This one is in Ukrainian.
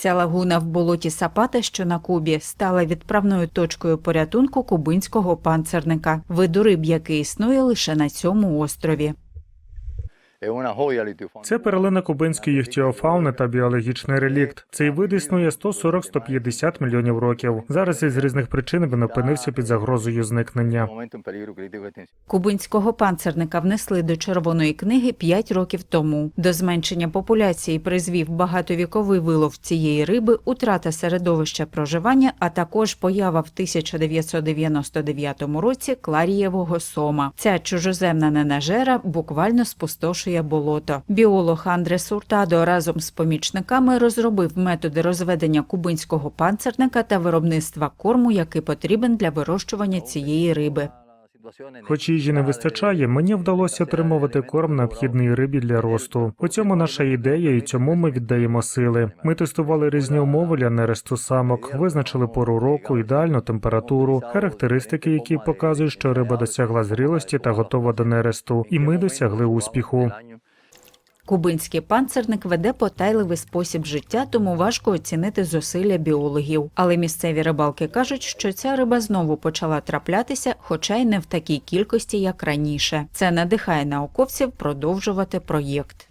Ця лагуна в болоті Сапата, що на Кубі, стала відправною точкою порятунку кубинського панцерника, виду риб, який існує лише на цьому острові. Це перлина кубинської іхтіофауни та біологічний релікт. Цей вид існує 140-150 мільйонів років. Зараз із різних причин він опинився під загрозою зникнення. Кубинського панцерника внесли до червоної книги 5 років тому. До зменшення популяції призвів багатовіковий вилов цієї риби, утрата середовища проживання, а також поява в 1999 році кларієвого сома. Ця чужоземна ненажера буквально спустошує болото. Біолог Андре Суртадо разом з помічниками розробив методи розведення кубинського панцерника та виробництва корму, який потрібен для вирощування цієї риби. Хоч їжі не вистачає, мені вдалося отримувати корм необхідний рибі для росту. У цьому наша ідея, і цьому ми віддаємо сили. Ми тестували різні умови для нересту самок, визначили пору року, ідеальну температуру, характеристики, які показують, що риба досягла зрілості та готова до нересту, і ми досягли успіху. Кубинський панцерник веде потайливий спосіб життя, тому важко оцінити зусилля біологів. Але місцеві рибалки кажуть, що ця риба знову почала траплятися, хоча й не в такій кількості, як раніше. Це надихає науковців продовжувати проєкт.